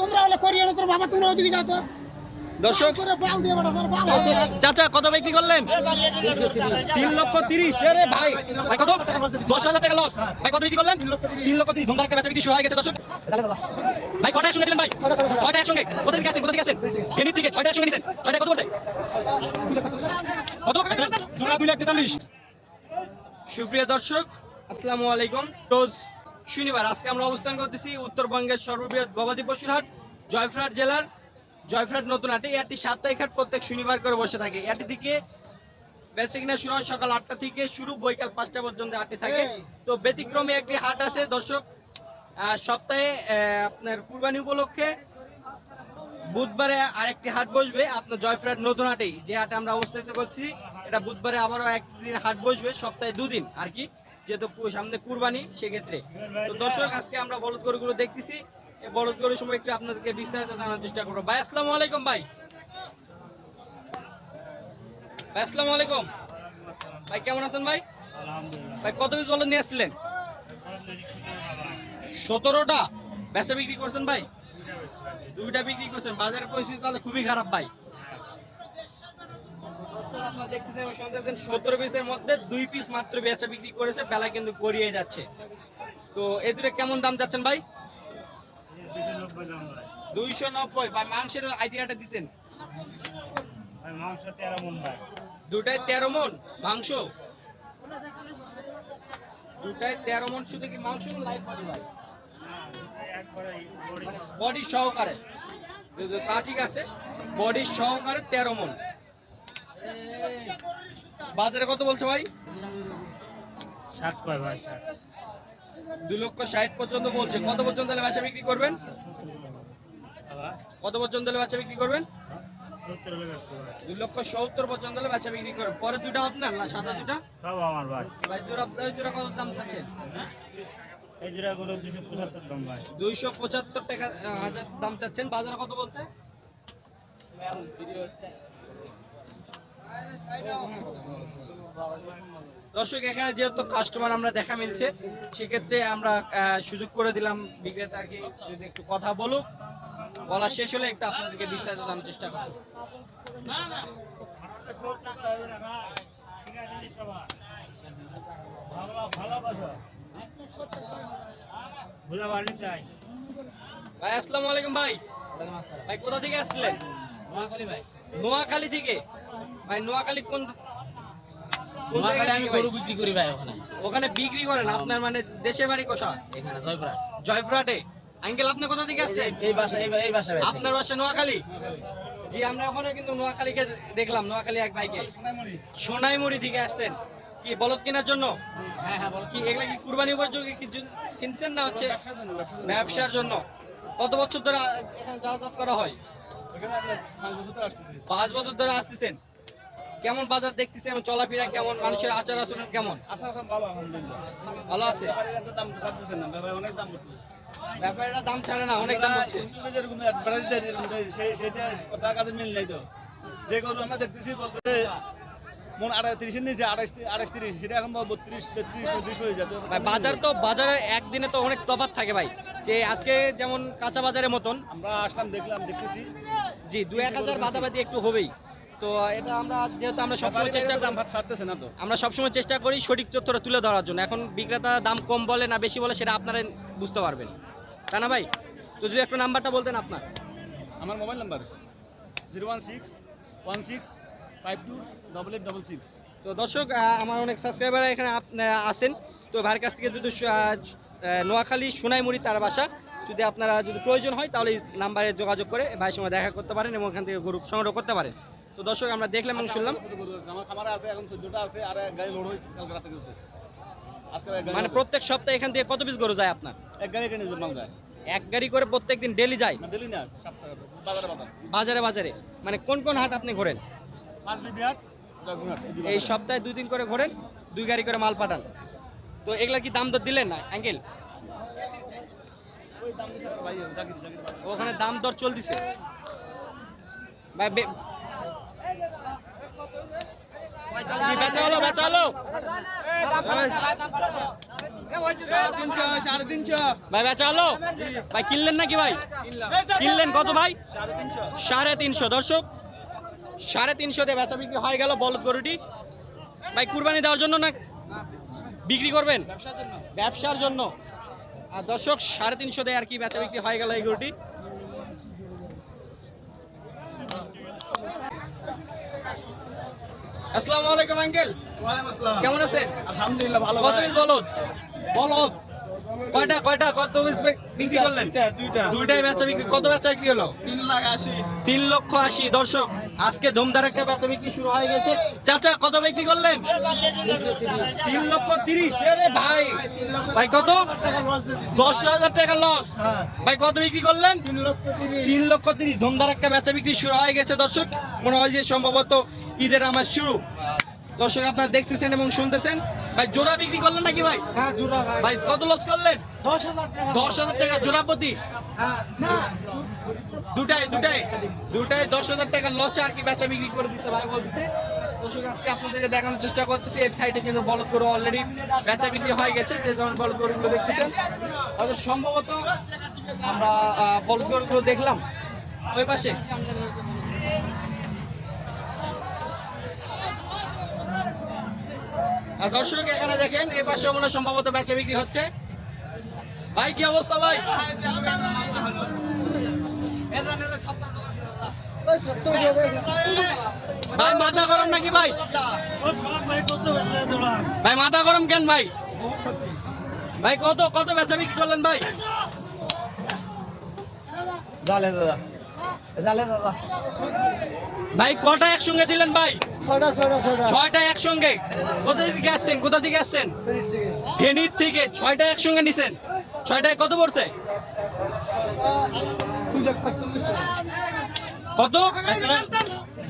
তোমরা হলে করিয়ে না তোর বাবা তোমরা ওদিকে যাও তো। দর্শক করে বাল দিয়ে বেটা তোর বাল আছে চাচা কত বিক্রি করলেন? তিন লক্ষ তিরিশ। রে ভাই ভাই কত? দশ হাজার টাকা লস ভাই কত বিক্রি করলেন? তিন লক্ষ তিরিশ। ধুমধার বেচা বিক্রি শুরু হয়ে গেছে দর্শক। ভাই কটা একসঙ্গে দিলেন ভাই? ছয়টা একসঙ্গে। কোথা থেকে আসেন কোথা থেকে আসেন ফেনীর থেকে। ছয়টা একসঙ্গে নিছেন ছয়টা কত বলছে কত দুই লাখ তেতাল্লিশ। সুপ্রিয় দর্শক আসসালামু আলাইকুম। রোজ শনিবার আজকে আমরা অবস্থান করতেছি উত্তরবঙ্গের সর্ববৃহৎ গবাদি পশুর হাট জয়ফ্রহাট জেলার। জয়ফ্রহাট নতুন হাটে এটি সাপ্তাহিক হাট প্রত্যেক শনিবার করে বসে থাকে। এটি থেকে বেচে কিনা শুরু হয় সকাল আটটা থেকে শুরু বৈকাল পাঁচটা পর্যন্ত হাটে থাকে। তো ব্যতিক্রমী একটি হাট আছে দর্শক আহ, সপ্তাহে আপনার কুরবানি উপলক্ষে বুধবারে আরেকটি হাট বসবে আপনার জয়ফ্রহাট নতুন হাটেই। যে হাটে আমরা অবস্থিত করছি এটা বুধবারে আবারও একদিন হাট বসবে সপ্তাহে দুদিন আর কি। যেহেতু সামনে কুরবানি সেক্ষেত্রে। তো দর্শক আজকে আমরা বলদ গরুগুলো দেখতেছি। এই বলদ গরুর সময় একটু আপনাদেরকে বিস্তারিত জানার চেষ্টা করব। ভাই আসসালামু আলাইকুম ভাই। ভাই আসসালামু আলাইকুম। ভাই কেমন আছেন ভাই? ভাই কত পিস বলদ নিয়ে আসছিলেন? সতেরোটা? বেচা বিক্রি করছেন ভাই। দুইটা বিক্রি করছেন। বাজারের পরিস্থিতি তাহলে খুবই খারাপ ভাই। আপনারা সত্তর পিসের মধ্যে দুই পিস মাত্র বেচা বিক্রি করেছে, বেলা কিন্তু গড়িয়ে যাচ্ছে। তো এ দুটো কেমন দাম যাচ্ছেন ভাই? দুইশো নব্বই, ভাই, মাংসের আইডিয়াটা দিতেন। দুটাই তেরো মন, মাংস? দুটাই তেরো মন, শুধু কি মাংস লাইভ বডি সহকারে। তা ঠিক আছে। বডি সহকারে তেরো মন। বাজারে কত বলছো ভাই? দু লক্ষ ষাট পর্যন্ত বলছে। কত পর্যন্ত হলে বেচা বিক্রি করবেন? কত পর্যন্ত হলে বেচা বিক্রি করবেন? দুই লক্ষ সত্তর পর্যন্ত হলে বেচা বিক্রি করবেন। পরে দুটা আপনার না? সাদা দুটা? সব আমার ভাই। ভাই দুটা দুটা কত দাম চাচ্ছেন এই গুলো দুশো পঁচাত্তর দাম ভাই। দুইশো পঁচাত্তর টাকা হাজার দাম চাচ্ছেন। বাজারে কত বলছে? দর্শক এখানে যেহেতু কাস্টমার আমরা দেখা মিলছে সেক্ষেত্রে আমরা সুযোগ করে দিলাম বিক্রেতাকে যদি একটু কথা বলুক। বলা শেষ হলে একটু আপনাদেরকে বিস্তারিত জানার চেষ্টা করব। ভাই আসসালামু আলাইকুম ভাই। ভাই কোথা থেকে আসছিলেন? নোয়াখালী থেকে? ভাই নোয়াখালী কোন জায়গা থেকে ভাই? বিক্রি করি ভাই ওখানে। ওখানে বিক্রি করেন? আপনার মানে দেশের বাড়ি কোথা এখানে জয়পুরা জয়পুরহাটে? আঙ্কেল আপনি কোথা থেকে আসছেন? এই বাসা এই বাসা ভাই আপনার বাসা নোয়াখালী? জি আমরা এখনও কিন্তু নোয়াখালীকে দেখলাম নোয়াখালী এক ভাইকে। সোনাইমুড়ি। থেকে আসছেন। কি বলদ কেনার জন্য? হ্যাঁ হ্যাঁ কি এগুলা কি কুরবানি উপযোগী কি কিনছেন না হচ্ছে ব্যবসার জন্য কত বছর ধরে এখানে যাতায়াত করা হয়? পাঁচ বছর ধরে আসতেছেন? কেমন বাজার দেখতেছেন চলাফেরা কেমন? মানুষের আচার আচরণ কেমন? ভালো আছে? দাম ব্যাপারটা দাম ছাড়ে না অনেক দাম হচ্ছে সেটা কাজে মিল নাই তো। যে গরু আমরা দেখতেছি বলতে মন নিচে আড়াইশ আড়াইশ তিরিশ সেটা এখন বত্রিশ তেত্রিশ চৌত্রিশ হয়ে যাবে। ভাই বাজার তো বাজারে একদিনে তো অনেক তফাৎ থাকে ভাই। যে আজকে যেমন কাঁচা বাজারের মতন আমরা আসলাম দেখলাম দেখতেছি। জি দু এক হাজার বাদাবাদি একটু হবেই। তো এটা আমরা যেহেতু আমরা সবসময় চেষ্টা দাম ভাত ছাড়তেছে না তো। আমরা সবসময় চেষ্টা করি সঠিক তথ্যটা তুলে ধরার জন্য। এখন বিক্রেতা দাম কম বলে না বেশি বলে সেটা আপনারা বুঝতে পারবেন। তাই না ভাই? তো যদি একটু নাম্বারটা বলতেন আপনার। আমার mobile number zero one six one six five two double eight double six. তো দর্শক আমার অনেক সাবস্ক্রাইবার এখানে আহ, তো ভাইয়ের কাছ থেকে যদি নোয়াখালী সোনাইমুড়ি তার বাসা যদি আপনারা যদি প্রয়োজন হয় তাহলে এই নাম্বারে যোগাযোগ করে ভাইয়ের সঙ্গে দেখা করতে পারেন এবং ওখান থেকে গরু সংগ্রহ করতে পারেন। তো দর্শক আমরা দেখলাম এবং শুনলাম। আমার খামারে আছে এখন চোদ্দটা আছে আর এক গাড়ি লোড হয়েছে কালকে রাতে গেছে। আজকে এক গাড়ি মানে প্রত্যেক সপ্তাহে এখান থেকে কত পিস গরু যায় আপনার? এক গাড়ি মাল যায়। এক গাড়ি করে প্রত্যেক দিন ডেলি যায় দিলি না বাজারে বাজারে। মানে কোন কোন হাট আপনি ঘোরেন? এই। সপ্তাহে দুই দিন করে ঘোরেন দুই গাড়ি করে মাল পাঠান। তো এগুলা কি দাম দর দিলেন না অ্যাঙ্কেল। ওখানে দাম দর চলতেছে। ভাই বে- কি বেচা হলো বেচা হলো তিনশো সাড়ে তিনশো ভাই বেচা হলো ভাই, কিনলেন নাকি ভাই? কিনলেন কত ভাই? সাড়ে তিনশো। দর্শক, সাড়ে তিনশোতে বেচা বিক্রি হয়ে গেল বলদ গরুটি। ভাই, কুরবানি দেওয়ার জন্য না বিক্রি করবেন? ব্যবসার জন্য। আর দর্শক, সাড়ে তিনশোতে আর কি বেচা বিক্রি হয়ে গেল এই গরুটি। আসসালামু আলাইকুম, আঙ্কেল। কেমন আছেন? আলহামদুলিল্লাহ ভালো কত পিস বলদ বলদ কয়টা কয়টা কত পিস বিক্রি করলেন? দুইটা দুইটাই বেচা বিক্রি কত বেচা বিক্রি হলো? তিন লাখ আশি। তিন লক্ষ আশি। দর্শক আজকে ধুমধার একটা বেচা বিক্রি শুরু হয়ে গেছে। চাচা কত বিক্রি করলেন? তিন লক্ষ তিরিশ। আরে ভাই ভাই কত? দশ হাজার টাকা লস ভাই কত বিক্রি করলেন? তিন লক্ষ তিন লক্ষ তিরিশ। ধুমধার একটা বেচা বিক্রি শুরু হয়ে গেছে দর্শক। মনে হয় যে সম্ভবত ঈদের আমার শুরু। দর্শক আপনারা দেখতেছেন এবং শুনতেছেন। ভাই জোড়া বিক্রি করলেন নাকি ভাই? হ্যাঁ জোড়া ভাই। ভাই কত লস করলেন? দশ হাজার টাকা। দশ হাজার টাকা জোড়া প্রতি? হ্যাঁ, না দুটাই দুটাই। দুটাই দশ হাজার টাকা লসে আর কি বেচা বিক্রি করে দিচ্ছে ভাই বলতেছে। দর্শক আজকে আপনাদেরকে দেখানোর চেষ্টা করতেছি। এই সাইডে কিন্তু বলদ গরু অলরেডি বেচা বিক্রি হয়ে গেছে। যে ধরনের বলদ গরুগুলো দেখতেছেন হয়তো সম্ভবত আমরা বলদ গরুগুলো দেখলাম। ওই পাশে। আর দর্শক, এখানে দেখেন এই পাশে মনে সম্ভবত বেচা বিক্রি হচ্ছে। ভাই, কি অবস্থা ভাই? ভাই, মাথা গরম নাকি ভাই? ভাই, মাথা গরম কেন ভাই? ভাই, কত কত বেচা বিক্রি করলেন ভাই? জালে, দাদা। জালে দাদা। ভাই কটা একসঙ্গে দিলেন ভাই? ছয়টা ছয়টা ছয়টা। ছয়টা একসঙ্গে? কোথা থেকে আসছেন? কোথা থেকে আসছেন? ফেনীর থেকে। ছয়টা একসঙ্গে নিছেন। ছয়টায় কত পড়ছে? কত?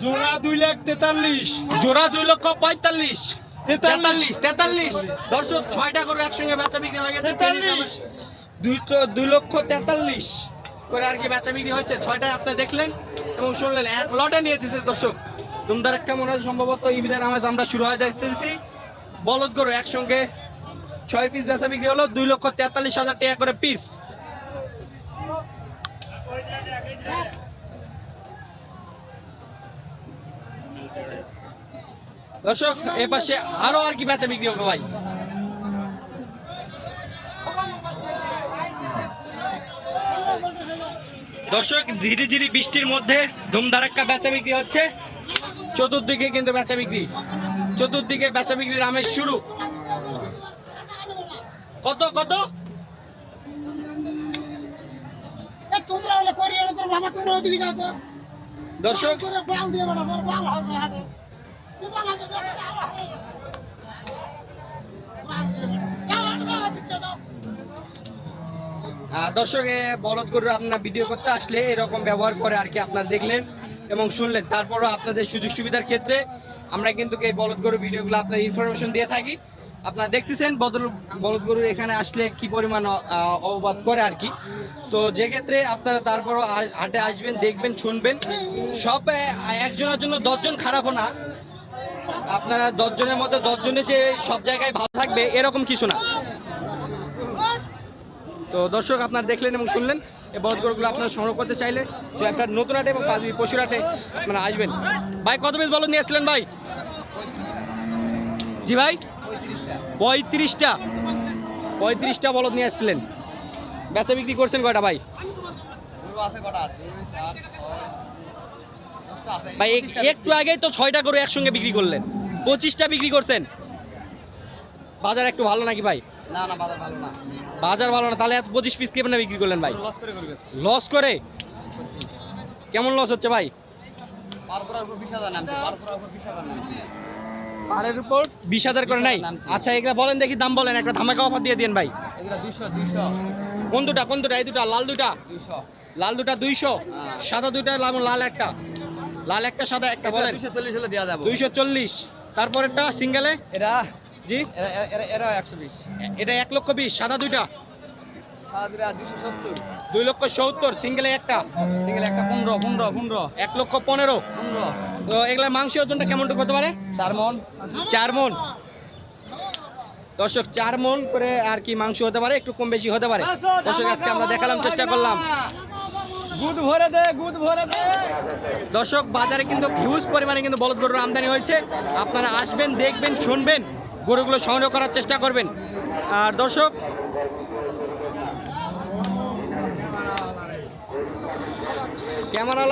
জোড়া দুই লাখ তেতাল্লিশ। জোড়া দুই লক্ষ পঁয়তাল্লিশ। তেতাল্লিশ। তেতাল্লিশ। দর্শক ছয়টা করে একসঙ্গে বেচা বিক্রি হয়ে গেছে। তেতাল্লিশ। দুই লক্ষ তেতাল্লিশ। করে আর কি বেচা বিক্রি হয়েছে। ছয়টা আপনি দেখলেন এবং শুনলেন। এক লটে নিয়ে দিচ্ছে দর্শক। একটা মনে হয় সম্ভবত ইবিদার নামাজ আমরা শুরু হয়ে দেখতেছি। বলদ গরু একসঙ্গে ছয় পিস বেচা বিক্রি হলো, দুই লক্ষ তেতাল্লিশ হাজার টাকা করে পিস দর্শক এ পাশে আরও আর কি বেচা বিক্রি হবে ভাই। দর্শক ধীরে ধীরে বৃষ্টির মধ্যে ধুমধারাক্কা বেচা বিক্রি হচ্ছে। চতুর্দিকে কিন্তু বেচা বিক্রি। চতুর্দিকে বেচা বিক্রির আমের শুরু। কত কত? এ, দর্শক বলদ গরু আপনার ভিডিও করতে আসলে এরকম ব্যবহার করে আর কি আপনারা দেখলেন এবং শুনলেন। তারপরও আপনাদের সুযোগ সুবিধার ক্ষেত্রে আমরা কিন্তু এই বলদ গরু ভিডিওগুলো আপনার ইনফরমেশন দিয়ে থাকি। আপনারা দেখতেছেন বদল বলদ গরু এখানে আসলে কি পরিমাণ আহ, অববাদ করে আর কি। তো যে ক্ষেত্রে আপনারা তারপরও হাটে আসবেন দেখবেন শুনবেন। সব একজনের জন্য দশজন খারাপও না। আপনারা দশজনের মধ্যে দশজনে যে সব জায়গায় ভালো থাকবে এরকম কিছু না। তো দর্শক, আপনারা দেখলেন এবং শুনলেন। এই বলদগরগুলো আপনারা সংগ্রহ করতে চাইলে যে একটা নতুন হাটে এবং পাঁচবি পশুর হাটে আপনারা আসবেন। ভাই, কত পিস বলদ নিয়ে আসছিলেন ভাই? জি ভাই, পঁয়ত্রিশটা। পঁয়ত্রিশটা বলদ নিয়ে আসছিলেন। বেচা বিক্রি করছেন কয়টা ভাই? ভাই, এক- একটু আগেই তো ছয়টা করে একসঙ্গে বিক্রি করলেন। পঁচিশটা বিক্রি করছেন। বাজার একটু ভালো নাকি ভাই? না না বাজার ভালো না। বাজার ভালো না তাহলে এত পঁচিশ পিস কেমন বিক্রি করলেন ভাই? লস করে লস করে? কেমন লস হচ্ছে ভাই? পার উপর বিশ হাজার নামছে পার করার উপর বিশ হাজার নামছে। পাড়ের উপর বিশ হাজার করে নাই? আচ্ছা এগুলা বলেন দেখি দাম বলেন একটা ধামাকা অফার দিয়ে দিন ভাই। কোন দুটা কোন দুটা? এই দুটা লাল দুটা? লাল দুটা দুইশো? হ্যাঁ। সাদা দুইটা লাল লাল একটা। লাল একটা সাদা একটা বলেন। দুইশো চল্লিশ তারপরেরটা সিঙ্গেলে এরা জি? এরা একশো বিশ। এটা এক লক্ষ বিশ সাদা দুইটা? দুই লক্ষ সত্তর সিঙ্গেলে একটা? সিঙ্গেল একটা পনেরো পনেরো পনেরো। এক লক্ষ পনেরো? পনেরো। তো এগুলা মাংসের ওজনটা কেমনটুকু হতে পারে? চার মন চার মন। দর্শক চার মন করে আর কি মাংস হতে পারে? একটু কম বেশি হতে পারে। দর্শক আজকে আমরা দেখালাম চেষ্টা করলাম। গুদ ভরে দে গুদ ভরে দে। দর্শক বাজারে কিন্তু হিউজ পরিমাণে কিন্তু বলদ গরুর আমদানি হয়েছে। আপনারা আসবেন দেখবেন শুনবেন। গরুগুলো সংগ্রহ করার চেষ্টা করবেন। আর দর্শক ক্যামেরা